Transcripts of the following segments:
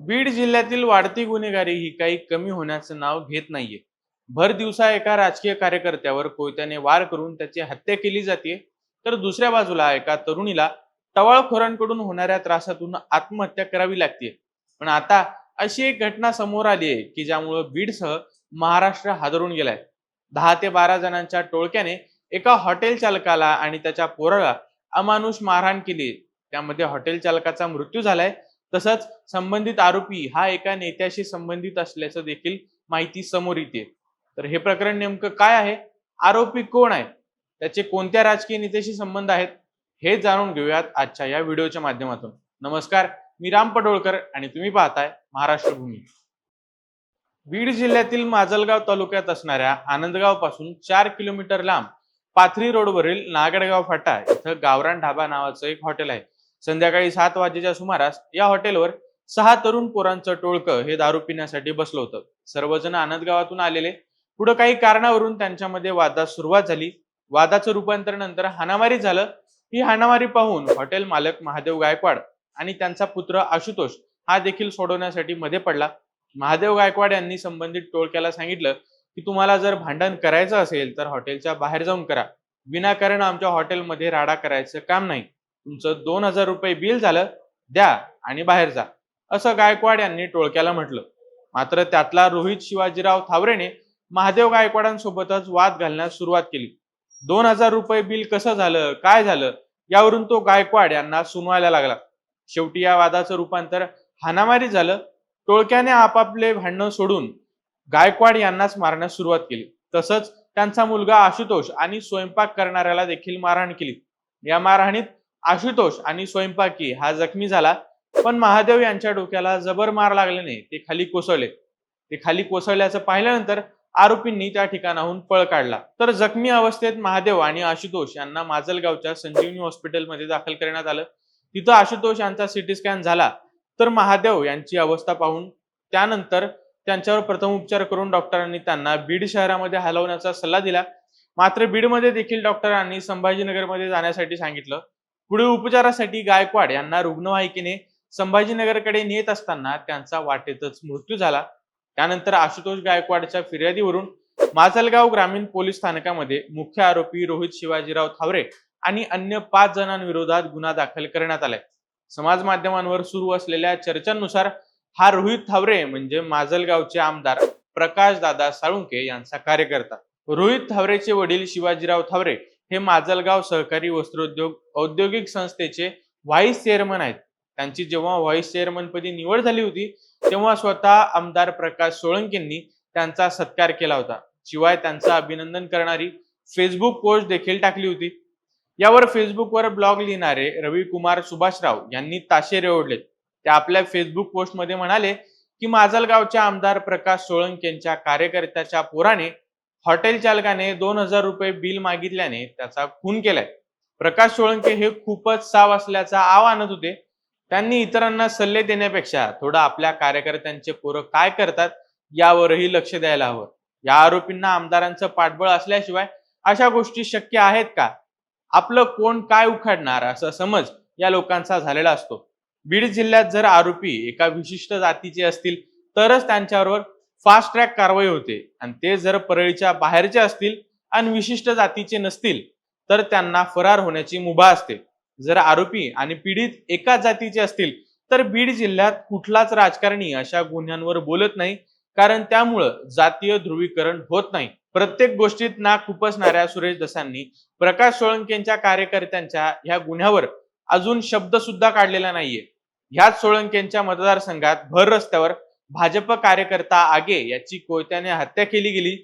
बीड जिल्ह्यातील वाढती गुन्हेगारी ही काही कमी होण्याचं नाव घेत नाहीये. भर दिवसा एका राजकीय कार्यकर्त्यावर कोयत्याने वार करून त्याची हत्या केली जाते तर दुसऱ्या बाजूला एका तरुणीला टवाळखोरांकडून होणाऱ्या त्रासातून आत्महत्या करावी लागते पण आता अशी एक घटना समोर आली आहे की ज्यामुळं बीडसह महाराष्ट्र हादरून गेलाय. दहा ते बारा जणांच्या टोळक्याने एका हॉटेल चालकाला आणि त्याच्या पोराला अमानुष मारहाण केली त्यामध्ये हॉटेल चालकाचा मृत्यू झालाय. तसंच संबंधित आरोपी हा एका नेत्याशी संबंधित असल्याचं देखील माहिती समोर येते. तर हे प्रकरण नेमकं काय आहे? आरोपी कोण आहे त्याचे कोणत्या राजकीय नेत्याशी संबंध आहेत? हे जाणून घेऊयात आजच्या या व्हिडिओच्या माध्यमातून. नमस्कार मी राम पडोळकर आणि तुम्ही पाहताय महाराष्ट्र भूमी. बीड जिल्ह्यातील माजलगाव तालुक्यात असणाऱ्या आनंदगावपासून चार किलोमीटर लांब पाथरी रोडवरील नागडगाव फाटा इथं गावरान ढाबा नावाचं एक हॉटेल आहे. संध्याकाळी सात वाजेच्या सुमारास या हॉटेलवर सहा तरुण पोरांचं टोळकं हे दारू पिण्यासाठी बसलं होतं. सर्वजण आनंदगावातून आलेले. पुढे काही कारणावरून त्यांच्यामध्ये वादास सुरुवात झाली. वादाचं रूपांतर नंतर हाणामारी झालं. ही हाणामारी पाहून हॉटेल मालक महादेव गायकवाड आणि त्यांचा पुत्र आशुतोष हा देखील सोडवण्यासाठी मध्ये पडला. महादेव गायकवाड यांनी संबंधित टोळक्याला सांगितलं की तुम्हाला जर भांडण करायचं असेल तर हॉटेलच्या बाहेर जाऊन करा. विनाकारण आमच्या हॉटेलमध्ये राडा करायचं काम नाही. तुमचं दोन हजार रुपये बिल झालं द्या आणि बाहेर जा. असं गायकवाड यांनी टोळक्याला म्हटलं. मात्र त्यातला रोहित शिवाजीराव थावरेने महादेव गायकवाडांसोबतच वाद घालण्यास सुरुवात केली. दोन हजार रुपये बिल कसं झालं काय झालं यावरून तो गायकवाड यांना सुनवायला लागला. शेवटी या वादाचं रूपांतर हाणामारी झालं. टोळक्याने आपापले भांडणं सोडून गायकवाड यांनाच मारण्यास सुरुवात केली. तसंच त्यांचा मुलगा आशुतोष आणि स्वयंपाक करणाऱ्याला देखील मारहाण केली. या मारहाणीत आशुतोष आणि स्वयंपाकी हा जखमी झाला पण महादेव यांच्या डोक्याला जबर मार लागल्याने ते खाली कोसळले. ते खाली कोसळल्याचं पाहिल्यानंतर आरोपींनी त्या ठिकाणाहून पळ काढला. तर जखमी अवस्थेत महादेव आणि आशुतोष यांना माजलगावच्या संजीवनी हॉस्पिटलमध्ये दाखल करण्यात आलं. तिथं आशुतोष यांचा सिटी स्कॅन झाला. तर महादेव यांची अवस्था पाहून त्यानंतर त्यांच्यावर प्रथम उपचार करून डॉक्टरांनी त्यांना बीड शहरामध्ये हलवण्याचा सल्ला दिला. मात्र बीडमध्ये देखील डॉक्टरांनी संभाजीनगरमध्ये जाण्यासाठी सांगितलं. पुढे उपचारासाठी गायकवाड यांना रुग्णवाहिकेने संभाजीनगरकडे नेत असताना त्यांचा वाटेतच मृत्यू झाला. त्यानंतर आशुतोष गायकवाडच्या फिर्यादीवरून माजलगाव ग्रामीण पोलीस स्थानकामध्ये मुख्य आरोपी रोहित शिवाजीराव थावरे आणि अन्य पाच जणांविरोधात गुन्हा दाखल करण्यात आलाय. समाज माध्यमांवर सुरू असलेल्या चर्चांनुसार हा रोहित थावरे म्हणजे माजलगावचे आमदार प्रकाश दादा साळुंके यांचा कार्यकर्ता. रोहित थावरेचे वडील शिवाजीराव थावरे हे माजलगाव सहकारी वस्त्रोद्योग औद्योगिक संस्थेचे व्हाईस चेअरमन आहेत. त्यांची जेव्हा व्हाईस चेअरमन पदी निवड झाली होती तेव्हा स्वतः आमदार प्रकाश सोळंकेंनी त्यांचा सत्कार केला होता. शिवाय त्यांचं अभिनंदन करणारी फेसबुक पोस्ट देखील टाकली होती. यावर फेसबुकवर ब्लॉग लिहिणारे रवी कुमार सुभाषराव यांनी ताशेरे ओढले. ते आपल्या फेसबुक पोस्टमध्ये म्हणाले की माजलगावच्या आमदार प्रकाश सोळंक यांच्या कार्यकर्त्याच्या पोराने हॉटेल चालकाने दोन हजार रुपये बिल मागितल्याने त्याचा खून केलाय. प्रकाश सोळंके हे खूपच साव असल्याचा आव आणत होते. त्यांनी इतरांना सल्ले देण्यापेक्षा थोडं आपल्या कार्यकर्त्यांचे पोरं काय करतात यावरही लक्ष द्यायला हवं. या आरोपींना आमदारांचं पाठबळ असल्याशिवाय अशा गोष्टी शक्य आहेत का? आपलं कोण काय उखाडणार असा समज या लोकांचा झालेला असतो. बीड जिल्ह्यात जर आरोपी एका विशिष्ट जातीचे असतील तरच त्यांच्यावर फास्ट ट्रॅक कारवाई होते. आणि ते जर परळीच्या बाहेरचे असतील आणि विशिष्ट जातीचे नसतील तर त्यांना फरार होण्याची मुभा असते. जर आरोपी आणि पीडित एकाच जातीचे असतील तर बीड जिल्ह्यात कुठलाच राजकारणी अशा गुन्ह्यांवर बोलत नाही कारण त्यामुळं जातीय ध्रुवीकरण होत नाही. प्रत्येक गोष्टीत नाक खुपसणाऱ्या सुरेश दसांनी प्रकाश सोळंकेंच्या कार्यकर्त्यांच्या ह्या गुन्ह्यावर अजून शब्द सुद्धा काढलेला नाहीये. ह्याच सोळंकेंच्या मतदारसंघात भर रस्त्यावर भाजप कार्यकर्ता आगे याची कोयत्याने हत्या केली गेली.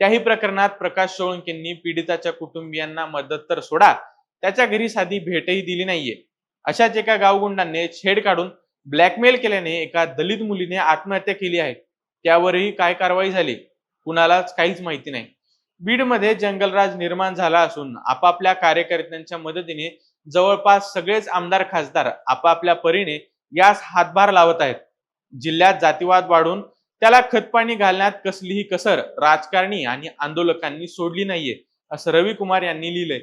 त्याही प्रकरणात प्रकाश सोळंकेंनी पीडिताच्या कुटुंबियांना मदत तर सोडा त्याच्या घरी साधी भेटही दिली नाहीये. अशाच एका गावगुंडांनी छेड काढून ब्लॅकमेल केल्याने एका दलित मुलीने आत्महत्या केली आहे. त्यावरही काय कारवाई झाली? कुणालाच काहीच माहिती नाही. बीडमध्ये जंगलराज निर्माण झाला असून आपापल्या कार्यकर्त्यांच्या मदतीने जवळपास सगळेच आमदार खासदार आपापल्या परीने यास हातभार लावत आहेत. जिल्ह्यात जातीवाद वाढून त्याला खतपाणी घालण्यात कसलीही कसर राजकारणी आणि आंदोलकांनी सोडली नाहीये असं रवी कुमार यांनी लिहिलंय.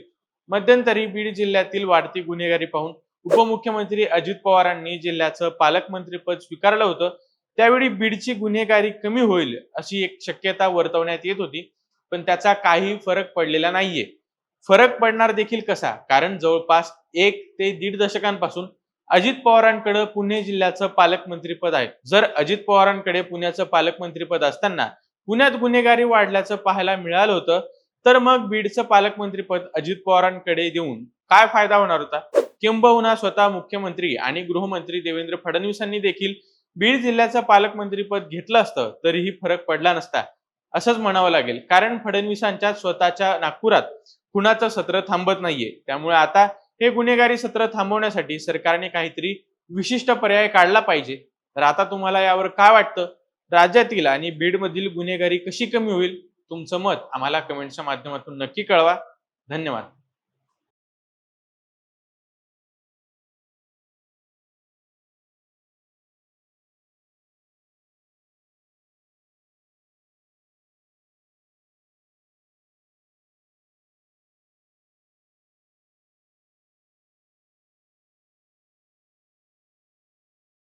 मध्यंतरी बीड जिल्ह्यातील वाढती गुन्हेगारी पाहून उपमुख्यमंत्री अजित पवारांनी जिल्ह्याचं पालकमंत्रीपद स्वीकारलं होतं त्यावेळी बीडची गुन्हेगारी कमी होईल अशी एक शक्यता वर्तवण्यात येत होती पण त्याचा काही फरक पडलेला नाहीये. फरक पडणार देखील कसा? कारण जवळपास एक ते दीड दशकांपासून अजित पवारांकडे पुणे जिल्ह्याचं पालकमंत्रीपद आहे. जर अजित पवारांकडे पुण्याचं पालकमंत्रीपद असताना पुण्यात गुन्हेगारी वाढल्याचं पाहायला मिळालं होतं तर मग बीडचं पालकमंत्रीपद अजित पवारांकडे देऊन काय फायदा होणार होता? किंबहुना स्वतः मुख्यमंत्री आणि गृहमंत्री देवेंद्र फडणवीसांनी देखील बीड जिल्ह्याचं पालकमंत्रीपद घेतलं असतं तरीही फरक पडला नसता. असंच म्हणावं लागेल. कारण फडणवीसांच्या स्वतःच्या नागपुरात कुणाचं सत्र थांबत नाहीये. त्यामुळे आता हे गुन्हेगारी सत्र थांबवण्यासाठी सरकारने काहीतरी विशिष्ट पर्याय काढला पाहिजे. तर आता तुम्हाला यावर काय वाटतं? राज्यातील आणि बीडमधील गुन्हेगारी कशी कमी होईल? तुमचं मत आम्हाला कमेंटच्या माध्यमातून नक्की कळवा. धन्यवाद.